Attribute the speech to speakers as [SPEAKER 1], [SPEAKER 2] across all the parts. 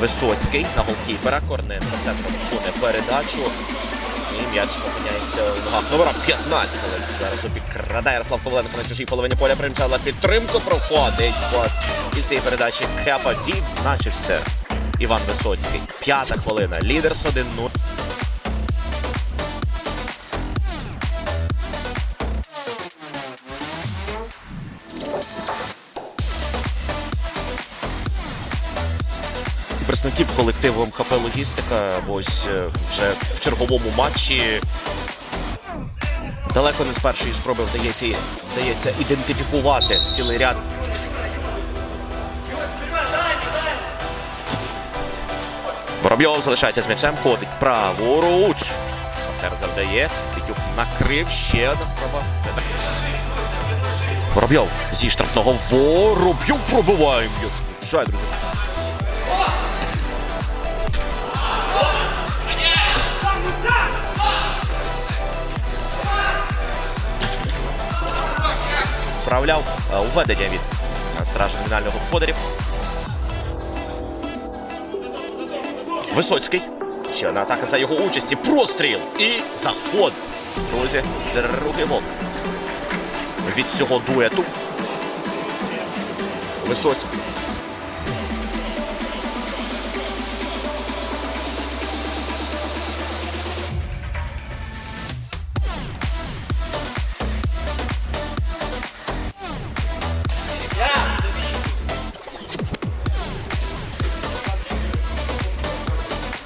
[SPEAKER 1] Висоцький на голкіпера. Корненко центром виконує передачу. І м'яч опиняється у ногах номера 15. Але зараз обікрадає Ярослав Коваленко на чужій половині поля примчала підтримку. Проходить пас із цієї передачі Хепа відзначився. Іван Висоцький. П'ята хвилина. Лідерс 1-0. Представників колективу МХП Логістика ось е, вже в черговому матчі. Далеко не з першої спроби вдається, вдається ідентифікувати цілий ряд. Воробйов залишається з м'ячем, ходить праворуч. Партнер завдає. Пітюк накрив ще одна спроба. Воробйов зі штрафного Воробйов пробиває. Жаль, друзі. Вправляв е, уведення від е, стражі номінального господарів. Висоцький. Ще одна атака за його участі. Простріл і заход. Друзі, другий гол. Від цього дуету. Висоцький.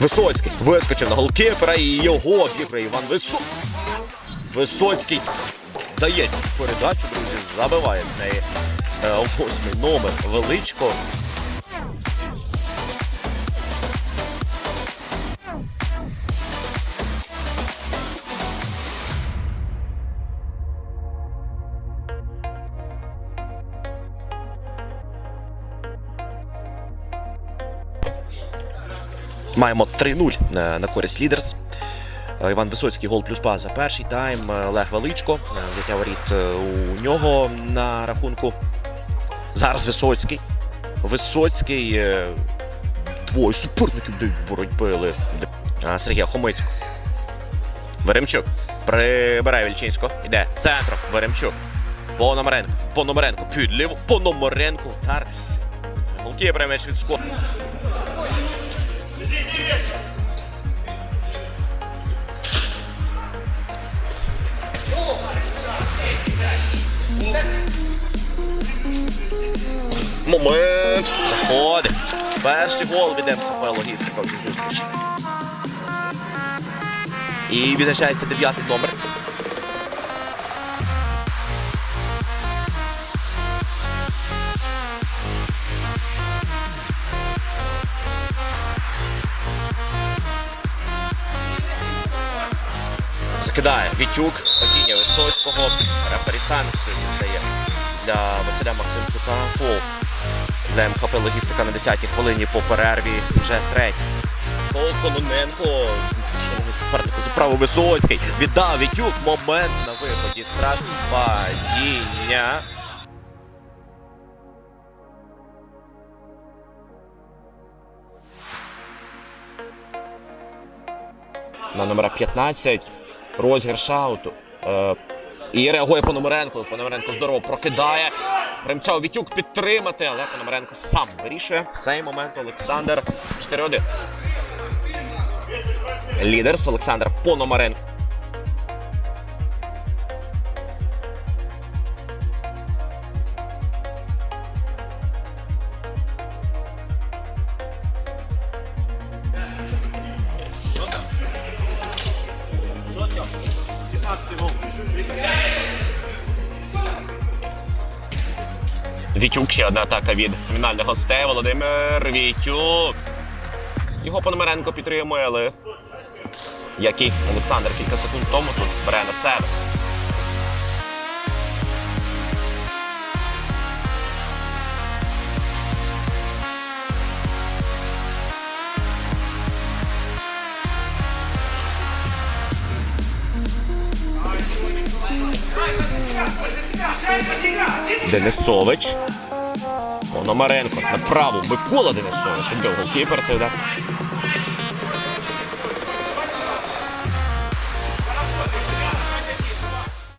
[SPEAKER 1] Висоцький вискочив на голкіпера і його обіграє Іван Висо... Висоцький дає передачу, друзі, забиває з неї е, восьмий номер величко. Маємо 3-0 е, на користь лідерс. Е, Іван Висоцький гол плюс пас за перший тайм. Е, Олег Величко. е, Взяття воріт у нього на рахунку. Зараз Висоцький. Висоцький. Двоє суперників дають боротьби. Сергія Хомицько. Веремчук. Прибирає Вільчинського. Іде центром. Веремчук. Пономаренко. Пономаренко. Підліво. Пономаренко. Удар. Голкіпер м'яч відскок. Момент. Заходить. Перший гол від МХП логістика в цій зустрічі. І відзначається дев'ятий номер. Закидає Вітюк, падіння Висоцького, рефері санкцію дістає для Василя Максимчука фол. Для МХП логістика на 10-й хвилині по перерві вже третій. Гол Кононенко. Супернику за Висоцький. Віддав Вітюк. Момент на виході. Страшне падіння. На номера 15. Розіграш ауту. Е, і реагує Пономаренко. Пономаренко здорово прокидає. Примчав Вітюк підтримати, але Пономаренко сам вирішує. В цей момент Олександр 4-1. Лідерс Олександр Пономаренко. Вітюк ще одна атака від номінальних гостей. Володимир Вітюк. Його Пономаренко підтримує, але який Олександр кілька секунд тому тут бере на себе. Денисович. Пономаренко Направо. Микола Денисович Голкіпер це, так? удар.